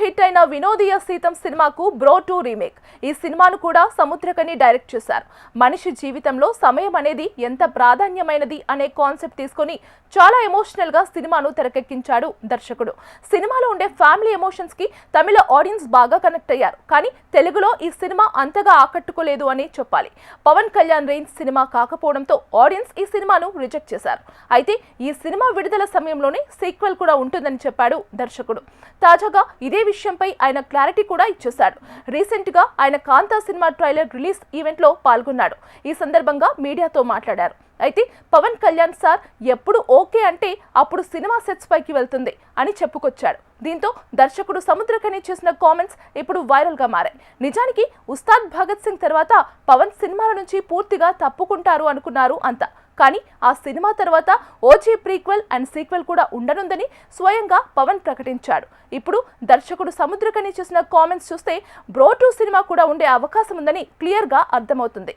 Hit అయిన వినోదీయ సీతం సినిమాకు bro two remake. ఈ సినిమాను కూడా సముద్రకని డైరెక్ట్ చేశారు. మనిషి జీవితంలో సమయం అనేది ఎంత ప్రాధాన్యమైనది అనే కాన్సెప్ట్ తీసుకొని చాలా ఎమోషనల్గా సినిమాను తెరకెక్కించాడు దర్శకుడు. సినిమాలో ఉండే ఫ్యామిలీ ఎమోషన్స్కి తమిళ ఆడియన్స్ బాగా కనెక్ట్ అయ్యారు. కానీ తెలుగులో ఈ సినిమా అంతగా ఆకట్టుకోలేదు అని చెప్పాలి. పవన్ కళ్యాణ్ రేంజ్ సినిమా కాకపోవడంతో ఆడియన్స్ ఈ సినిమాను రిజెక్ట్ చేశారు. అయితే ఈ సినిమా విడుదల సమయంలోనే సీక్వెల్ కూడా ఉంటుందని చెప్పాడు దర్శకుడు. తాజాగా ఇదే విషయంపై ఆయన క్లారిటీ కూడా ఇచ్చేశాడు. రీసెంట్గా ఆయన కాంతా సినిమా ట్రైలర్ రిలీజ్ ఈవెంట్లో పాల్గొన్నాడు. ఈ సందర్భంగా మీడియాతో మాట్లాడారు. అయితే పవన్ కళ్యాణ్ సార్ ఎప్పుడు ఓకే అంటే అప్పుడు సినిమా సెట్స్ పైకి వెళ్తుంది అని చెప్పుకొచ్చాడు. దీంతో దర్శకుడు సముద్రకని చేసిన కామెంట్స్ ఇప్పుడు వైరల్గా మారాయి. నిజానికి ఉస్తాద్ భగత్ సింగ్ తర్వాత పవన్ సినిమాల నుంచి పూర్తిగా తప్పుకుంటారు అనుకున్నారు అంతా. కానీ ఆ సినిమా తర్వాత ఓజీ ప్రీక్వెల్ అండ్ సీక్వెల్ కూడా ఉండనుందని స్వయంగా పవన్ ప్రకటించాడు. ఇప్పుడు దర్శకుడు సముద్రకని చేసిన కామెంట్స్ చూస్తే బ్రో టూ సినిమా కూడా ఉండే అవకాశం ఉందని క్లియర్గా అర్థమవుతుంది.